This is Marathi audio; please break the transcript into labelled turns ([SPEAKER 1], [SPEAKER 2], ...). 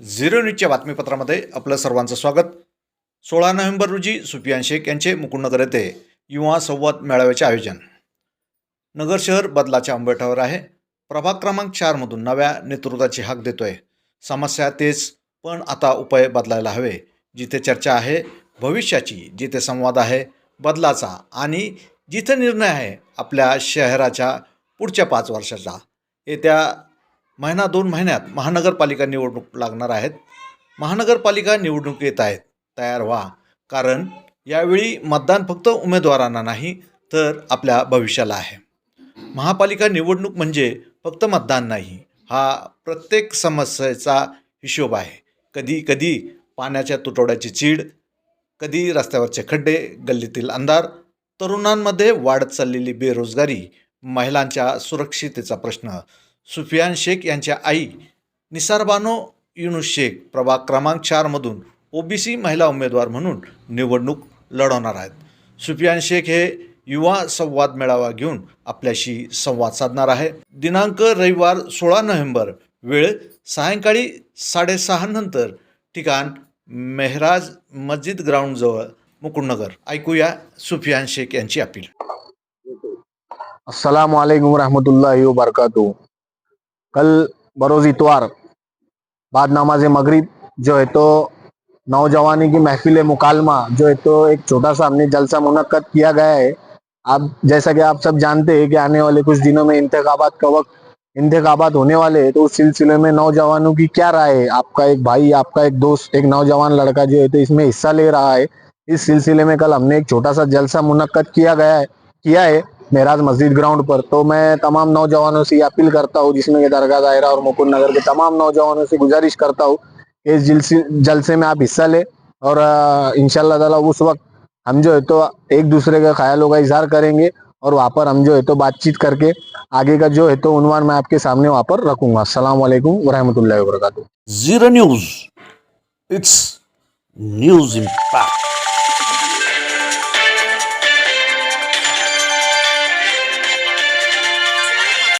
[SPEAKER 1] झिरो न्यूजच्या बातमीपत्रामध्ये आपलं सर्वांचं स्वागत. सोळा नोव्हेंबर रोजी सुफियान शेख यांचे मुकुंदनगर येथे युवा संवाद मेळाव्याचे आयोजन. नगर शहर बदलाच्या आंबेठावर आहे. प्रभाग क्रमांक चारमधून नव्या नेतृत्वाची हाक देतोय. समस्या तेच पण आता उपाय बदलायला हवे जिथे चर्चा आहे भविष्याची जिथे संवाद आहे बदलाचा आणि जिथे निर्णय आहे आपल्या शहराच्या पुढच्या पाच वर्षाचा. येत्या महिना दोन महिन्यात महानगरपालिका निवडणूक लागणार आहेत. महानगरपालिका निवडणूक येत आहेत. तयार व्हा. कारण यावेळी मतदान फक्त उमेदवारांना नाही तर आपल्या भविष्याला आहे. महापालिका निवडणूक म्हणजे फक्त मतदान नाही हा प्रत्येक समस्येचा हिशोब आहे. कधी कधी पाण्याच्या तुटवड्याची चीड कधी रस्त्यावरचे खड्डे गल्लीतील अंधार तरुणांमध्ये वाढत चाललेली बेरोजगारी महिलांच्या सुरक्षितेचा प्रश्न सुफियान शेख यांच्या आई निसारबानो युनुस शेख प्रभाग क्रमांक चारमधून ओबीसी महिला उमेदवार म्हणून निवडणूक लढवणार आहेत. सुफियान शेख हे युवा संवाद मेळावा घेऊन आपल्याशी संवाद साधणार आहे. दिनांक रविवार सोळा नोव्हेंबर वेळ सायंकाळी साडेसहा नंतर ठिकाण मेहराज मस्जिद ग्राउंडजवळ मुकुंदनगर. ऐकूया सुफियान शेख यांची अपील.
[SPEAKER 2] असलाम वालेकुम रहमतुल्लाहि व कल बरोज इतवार, बाद नमाज़ मगरिब, जो है तो नौजवानी की महफिल मुकालमा, जो है तो एक छोटा सा हमने जलसा मुनक्कद किया गया है। आप, जैसा कि आप सब जानते हैं कि आने वाले कुछ दिनों में इंतखाबात का वक्त, इंतखाबात होने वाले हैं तो उस सिलसिले में नौजवानों की क्या राय है? आपका एक भाई, आपका एक दोस्त, एक नौजवान लड़का जो है तो इसमें हिस्सा ले रहा है। इस सिलसिले में कल हमने एक छोटा सा जलसा मुनक्कद किया गया है, किया है। मेराज मस्जिद ग्राउंड पर तो मैं तमाम नौजवानों से अपील करता हूँ, जिसमें कि दरगाह दायरा और मुकुंद नगर के तमाम नौजवानों से गुजारिश करता हूँ इस जलसे में आप हिस्सा ले और इंशाल्लाह ताला उस वक्त हम जो है तो एक दूसरे के ख्यालों का इजहार करेंगे और वहाँ पर हम जो है तो बातचीत करके आगे का जो है तो उन्वान मैं आपके सामने वहाँ पर रखूँगा वालेकुम वरहमतुल्लाहि वबरकातुहू
[SPEAKER 3] Zero News. It's News Impact.